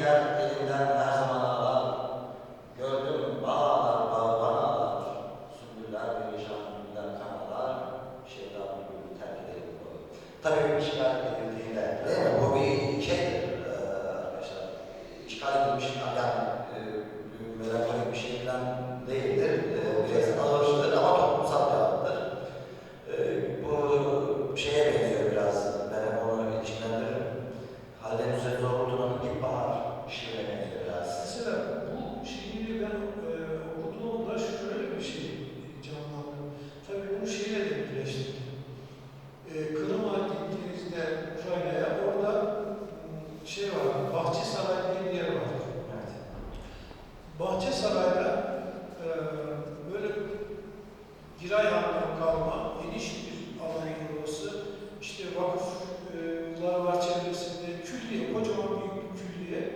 diğer her zaman ağlar. Gördüm bağlar bağı bana ağlar. Sümbüller terk edelim. Tabii bir şeyler edildiğinde değil mi? Bu bir şeydir arkadaşlar. İşgal edilmiş Giray Han'dan kalma geniş bir alan burası. İşte vakıflar e, var çevresinde, külliye, kocaman büyük bir külliye.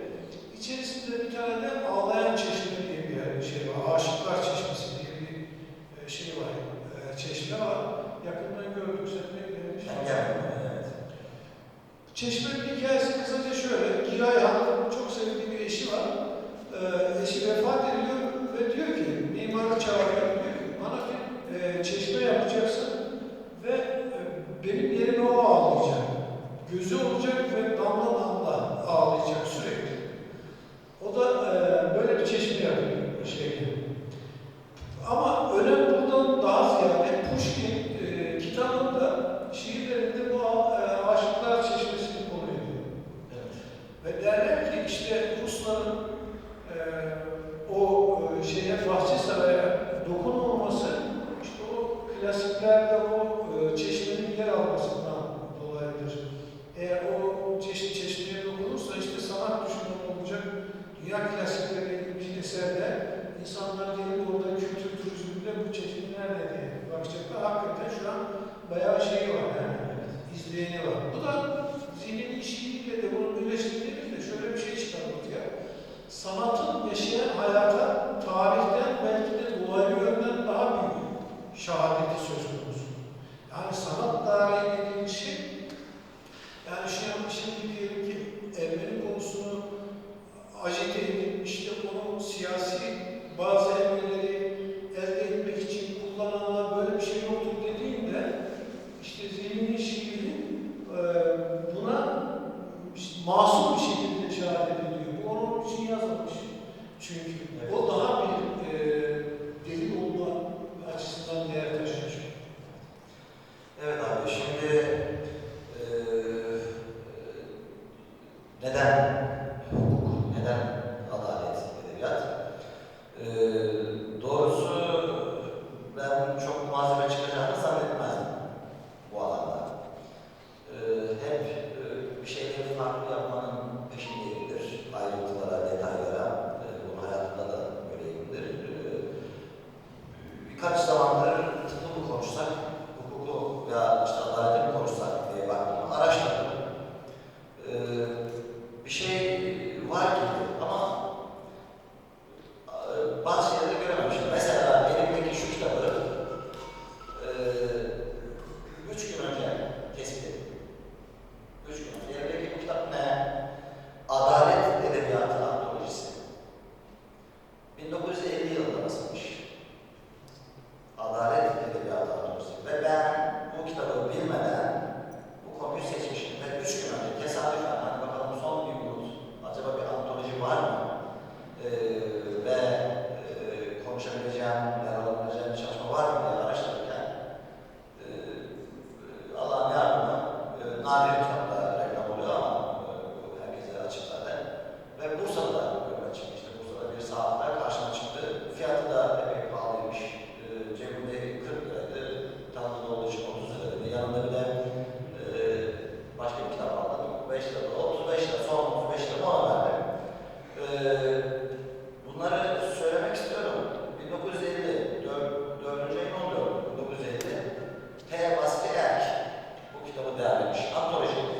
İçerisinde bir tane de ağlayan çeşme diye bir yer, şey var, aşıklar çeşmesi diye bir e, şey var, e, çeşme var. Yakından gördük, sen ne bilirmiş? Evet. Çeşmenin hikayesi kısaca şöyle, Giray Han'ın çok sevdiği bir eşi var. Ee, eşi vefat ediyor ve diyor ki, mimarı çağırıyor, e, çeşme yapacaksın ve e, benim yerime o ağlayacak. Gözü olacak ve damla damla Yani şimdi, şimdi diyelim ki Ermeni konusunu ajite edip işte onun siyasi bazı emirleri elde etmek için kullananlar böyle bir şey yoktur dediğinde işte zihni şiiri e, buna işte masum bir şekilde şahit ediliyor. Bu onun için yazılmış. Çünkü evet. o da atualmente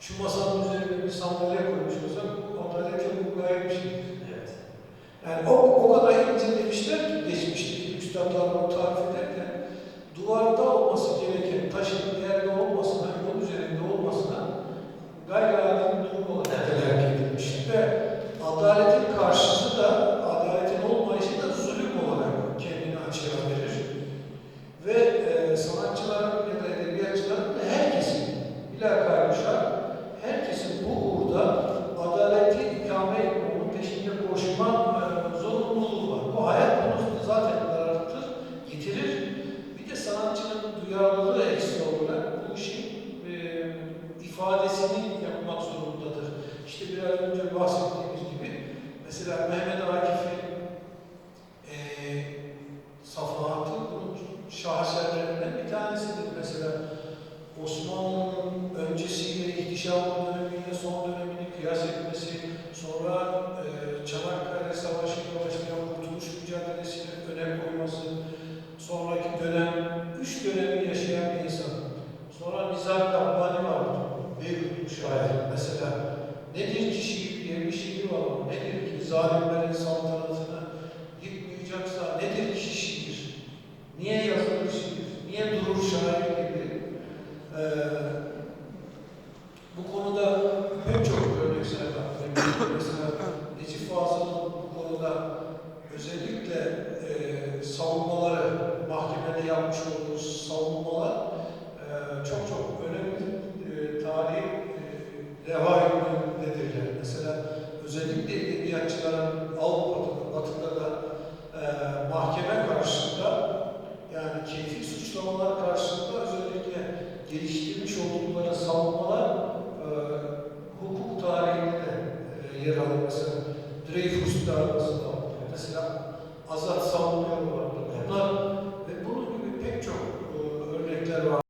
şu masanın üzerine bir sandalye koymuş olsak bu adalet çok gayet bir şey. Evet. Yani o, o kadar incelemişler ki geçmişteki üstadlar bunu tarif ederken duvarda olması gereken taşın yerde olmasına, yol üzerinde olmasına gayri adi bir durum olarak telakki edilmiş. Ve adaletin karşısı Mesela Osmanlı'nın öncesiyle ihtişamlı dönemiyle son dönemini kıyas etmesi, sonra e, Çanakkale Savaşı'yla başlayan kurtuluş mücadelesine önem koyması, sonraki dönem, üç dönemi yaşayan bir insan. Sonra Nizam Rabbani vardır. Beyrutlu şair mesela. Nedir ki şiir diye bir şiir var. Nedir ki zalimlerin saltanatını yıkmayacaksa nedir ki şiir? Niye yazılır şiir? Niye durur şair gibi? Ee, bu konuda pek çok örnekler var. Mesela Necip Fazıl'ın bu konuda özellikle e, savunmaları, mahkemede yapmış olduğu savunmalar e, çok çok önemli e, tarihi e, revayetlerdir. Mesela özellikle edebiyatçıların Avrupa'da, Batı'da da e, mahkeme karşısında yani keyfi suçlamalar